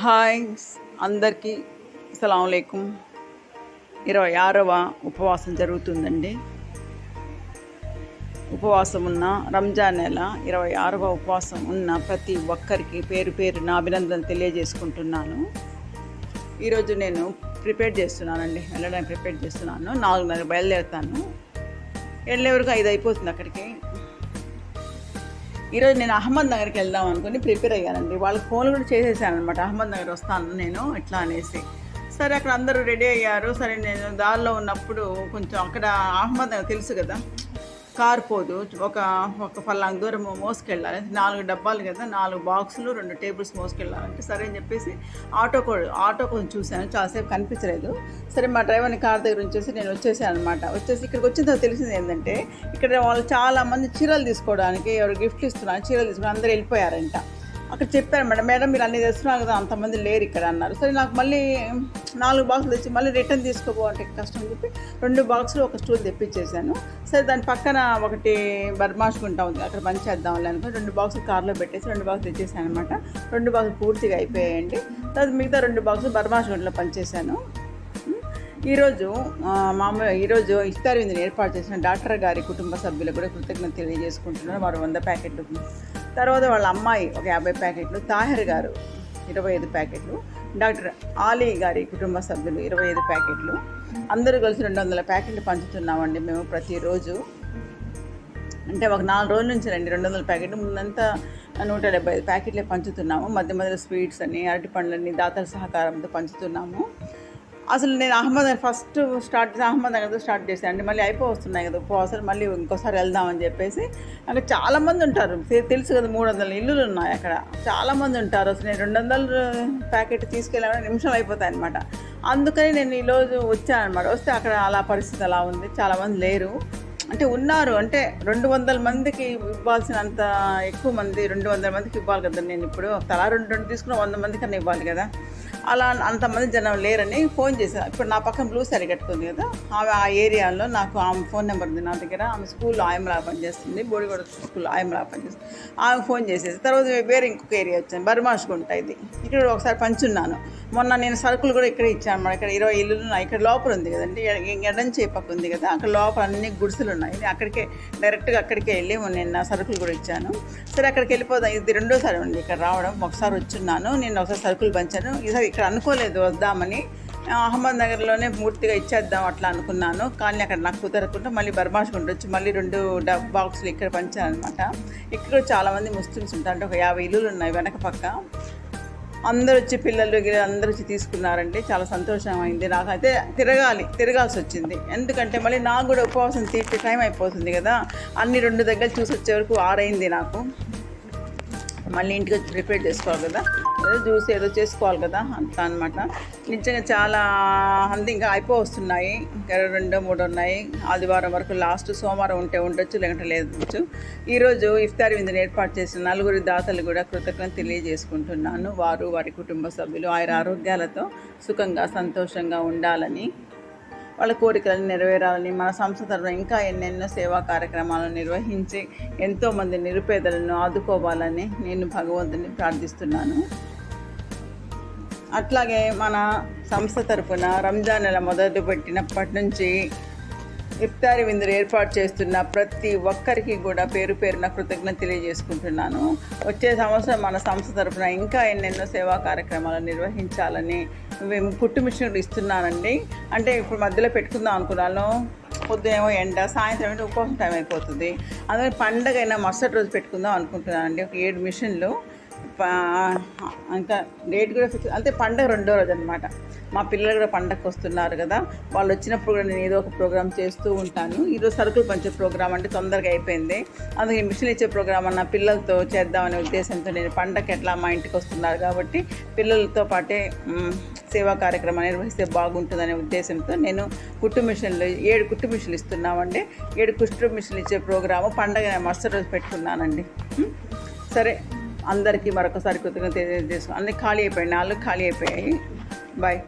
Hi అందరికీ అస్సలం ఇరవై ఆరవ ఉపవాసం జరుగుతుందండి. ఉపవాసం ఉన్న రంజాన్ నెల ఇరవై ఆరవ ఉపవాసం ఉన్న ప్రతి ఒక్కరికి పేరు పేరు నా అభినందనలు తెలియజేసుకుంటున్నాను. ఈరోజు నేను ప్రిపేర్ చేస్తున్నానండి. వెళ్ళడానికి ప్రిపేర్ చేస్తున్నాను. నాలుగున్నర బయలుదేరుతాను. వెళ్ళేవరకు ఐదు అయిపోతుంది అక్కడికి? ఈరోజు నేను అహ్మద్ నగర్కి వెళ్దాం అనుకుని ప్రిపేర్ అయ్యానండి. వాళ్ళకి ఫోన్ కూడా చేసేసాను అనమాట అహ్మద్ నగర్ వస్తాను నేను ఇట్లా అనేసి. సరే అక్కడ అందరూ రెడీ అయ్యారు. సరే నేను దారిలో ఉన్నప్పుడు కొంచెం అక్కడ అహ్మద్ నగర్ తెలుసు కదా? కార్ పోదు ఒక ఒక పల్లాంగ్ దూరం మోసుకెళ్ళాలి. నాలుగు డబ్బాలు కదా నాలుగు బాక్సులు రెండు టేబుల్స్ మోసుకెళ్ళాలంటే సరే అని చెప్పేసి ఆటో కూడా ఆటో కొంచెం చూశాను. చాలాసేపు కనిపించలేదు. సరే మా డ్రైవర్ని కార్ దగ్గర ఉంచేసి నేను వచ్చేసాను అనమాట వచ్చేసి ఇక్కడికి వచ్చిన తర్వాత తెలిసింది ఏంటంటే ఇక్కడ వాళ్ళు చాలామంది చీరలు తీసుకోవడానికి ఎవరు గిఫ్ట్లు ఇస్తున్నారు చీరలు తీసుకుని అందరూ వెళ్ళిపోయారంట. అక్కడ చెప్పారు మేడం మేడం మీరు అన్ని తెస్తున్నారు కదా అంతమంది లేరు ఇక్కడ అన్నారు. సరే నాకు మళ్ళీ నాలుగు బాక్సులు తెచ్చి మళ్ళీ రిటర్న్ తీసుకోపోవంటే కష్టం అని చెప్పి రెండు బాక్సులు ఒక స్టూల్ తెప్పించేసాను సరే దాని పక్కన ఒకటి బర్మాసుకుంటా ఉంది అక్కడ పని చేద్దాం అనుకుని రెండు బాక్సులు కార్లో పెట్టేసి రెండు బాక్సులు తెచ్చేసాను అనమాట రెండు బాక్సులు పూర్తిగా అయిపోయాయండి. తర్వాత మిగతా రెండు బాక్సులు బర్మాసుకుంటలో పనిచేశాను. ఈరోజు మామూలు ఈరోజు ఇస్తారు ఏర్పాటు చేసిన డాక్టర్ గారి కుటుంబ సభ్యులకు కూడా కృతజ్ఞత తెలియజేసుకుంటున్నారు వారు వంద ప్యాకెట్లు తర్వాత వాళ్ళ అమ్మాయి ఒక యాభై ప్యాకెట్లు తాహిర్ గారు ఇరవై ఐదు ప్యాకెట్లు డాక్టర్ ఆలీ గారి కుటుంబ సభ్యులు ఇరవై ఐదు ప్యాకెట్లు. అందరూ కలిసి రెండు వందల ప్యాకెట్లు పంచుతున్నామండి మేము ప్రతిరోజు. అంటే ఒక నాలుగు రోజుల నుంచి రండి రెండు వందల ప్యాకెట్లు ముందంతా నూట డెబ్బై ఐదు ప్యాకెట్లే పంచుతున్నాము. మధ్య మధ్యలో స్వీట్స్ అని అరటి పండ్లని దాతల సహకారంతో పంచుతున్నాము. అసలు నేను అహ్మద్ ఫస్ట్ స్టార్ట్ చేసి అహ్మద్ నగర్తో స్టార్ట్ చేశాను అండి. మళ్ళీ అయిపోతున్నాయి కదా ఉపవాసాలు మళ్ళీ ఇంకోసారి వెళ్దామని చెప్పేసి. అక్కడ చాలామంది ఉంటారు. తెలుసు కదా మూడు వందల ఇల్లులు ఉన్నాయి అక్కడ. చాలామంది ఉంటారు. అసలు నేను రెండు వందల ప్యాకెట్ తీసుకెళ్ళామని నిమిషం అయిపోతాయి అనమాట అందుకని నేను ఈరోజు వచ్చాను అనమాట వస్తే అక్కడ అలా పరిస్థితి అలా ఉంది. చాలామంది లేరు. అంటే ఉన్నారు అంటే రెండు వందల మందికి ఇవ్వాల్సినంత ఎక్కువ మంది రెండు వందల మందికి ఇవ్వాలి కదా నేను ఇప్పుడు. తలా రెండు రెండు తీసుకున్న వంద మంది కన్నా ఇవ్వాలి కదా. అలా అంతమంది జనం లేరని ఫోన్ చేశాను ఇప్పుడు నా పక్కన బ్లూ సారీ కట్టుకుంది కదా. ఆమె ఆ ఏరియాలో నాకు ఆమె ఫోన్ నెంబర్ ఉంది నా దగ్గర. ఆమె స్కూల్లో ఆయమలా పనిచేస్తుంది బోడిగూడ స్కూల్లో ఆయమలా పనిచేస్తుంది ఆమె ఫోన్ చేసేసి తర్వాత వేరే ఇంకొక ఏరియా వచ్చాను బర్మాష్కుంటా ఇది. ఇక్కడ ఒకసారి పంచున్నాను. మొన్న నేను సరుకులు కూడా ఇక్కడ ఇచ్చాను ఇక్కడ ఇరవై ఇల్లులు ఉన్నాయి. ఇక్కడ లోపల ఉంది కదండి. ఎడం చేపకు ఉంది కదా. అక్కడ లోపల అన్ని గుడిసెలు ఉన్నాయి అక్కడికే డైరెక్ట్గా అక్కడికే వెళ్ళి నేను సరుకులు కూడా ఇచ్చాను. సరే అక్కడికి వెళ్ళిపోదాం. ఇది రెండోసారి ఉంది ఇక్కడ రావడం. ఒకసారి వచ్చున్నాను. నేను ఒకసారి సరుకులు పంచాను. ఈసారి ఇక్కడ అనుకోలేదు వద్దామని. అహ్మద్ నగర్లోనే పూర్తిగా ఇచ్చేద్దాం అట్లా అనుకున్నాను. కానీ అక్కడ నాకు కుదరకుండా మళ్ళీ బర్మాష్ వచ్చి మళ్ళీ రెండు డబ్ బాక్సులు ఇక్కడ పంచానమాట ఇక్కడ చాలామంది ముస్లిమ్స్ ఉంటారు. అంటే ఒక యాభై ఇల్లులు ఉన్నాయి వెనక పక్క. అందరూ వచ్చి పిల్లలు అందరూ వచ్చి తీసుకున్నారంటే చాలా సంతోషం అయింది నాకైతే తిరగాలి తిరగాల్సి వచ్చింది ఎందుకంటే మళ్ళీ నాకు కూడా ఉపవాసం తీర్చే టైం అయిపోతుంది కదా. అన్ని రెండు దగ్గర చూసి వచ్చే వరకు ఆరైంది నాకు. మళ్ళీ ఇంటికి వచ్చి ప్రిపేర్ చేసుకోవాలి కదా. ఏదో జ్యూస్ ఏదో చేసుకోవాలి కదా అంత అనమాట నిజంగా చాలా అంది ఇంకా అయిపో వస్తున్నాయి ఇంకా రెండో మూడు ఉన్నాయి. ఆదివారం వరకు లాస్ట్ సోమవారం ఉంటే ఉండొచ్చు లేకుంటే లేదు ఈరోజు ఇఫ్తార్ విందుని ఏర్పాటు చేసిన నలుగురి దాతలు కూడా కృతజ్ఞత తెలియజేసుకుంటున్నాను. వారు వారి కుటుంబ సభ్యులు ఆయన ఆరోగ్యాలతో సుఖంగా సంతోషంగా ఉండాలని వాళ్ళ కోరికలను నెరవేరాలని మన సంస్థ తరఫున ఇంకా ఎన్నెన్నో సేవా కార్యక్రమాలను నిర్వహించి ఎంతోమంది నిరుపేదలను ఆదుకోవాలని నేను భగవంతుని ప్రార్థిస్తున్నాను. అట్లాగే మన సంస్థ తరఫున రంజాన్ నెల మొదలు పెట్టినప్పటి నుంచి ఇఫ్తారి విందులు ఏర్పాటు చేస్తున్న ప్రతి ఒక్కరికి కూడా పేరు పేరున కృతజ్ఞత తెలియజేసుకుంటున్నాను. వచ్చే సంవత్సరం మన సంస్థ తరఫున ఇంకా ఎన్నెన్నో సేవా కార్యక్రమాలు నిర్వహించాలని కుట్టు మిషన్లు ఇస్తున్నానండి. అంటే ఇప్పుడు మధ్యలో పెట్టుకుందాం అనుకున్నాను. పొద్దునేమో ఎండ సాయంత్రం అంటే ఉపవాసం టైం అయిపోతుంది. అందుకని పండగ అయినా మరుసటి రోజు పెట్టుకుందాం అనుకుంటున్నానండి. ఒక ఏడు మిషన్లు. ఇంకా డేట్ కూడా ఫిక్స్ అంటే పండగ రెండో రోజు అనమాట మా పిల్లలు కూడా పండగకు వస్తున్నారు కదా. వాళ్ళు వచ్చినప్పుడు కూడా నేను ఏదో ఒక ప్రోగ్రామ్ చేస్తూ ఉంటాను. ఈరోజు సరుకులు పంచే ప్రోగ్రామ్ అంటే తొందరగా అయిపోయింది. అందుకే మిషన్ ఇచ్చే ప్రోగ్రామ్ అన్న పిల్లలతో చేద్దామనే ఉద్దేశంతో నేను పండగకి ఎట్లా మా ఇంటికి వస్తున్నారు కాబట్టి పిల్లలతో పాటే సేవా కార్యక్రమం నిర్వహిస్తే బాగుంటుందనే ఉద్దేశంతో నేను కుట్టు మిషన్లు ఏడు కుట్టు మిషన్లు ఇస్తున్నామండి. ఏడు కుట్టు మిషన్లు ఇచ్చే ప్రోగ్రాము పండగ మరుసటి రోజు పెట్టుకున్నానండి. సరే. అందరికీ మరొకసారి కృతజ్ఞత తెలియజేసుకున్నాను అన్నీ ఖాళీ అయిపోయాయి నాలుగు ఖాళీ అయిపోయాయి. బాయ్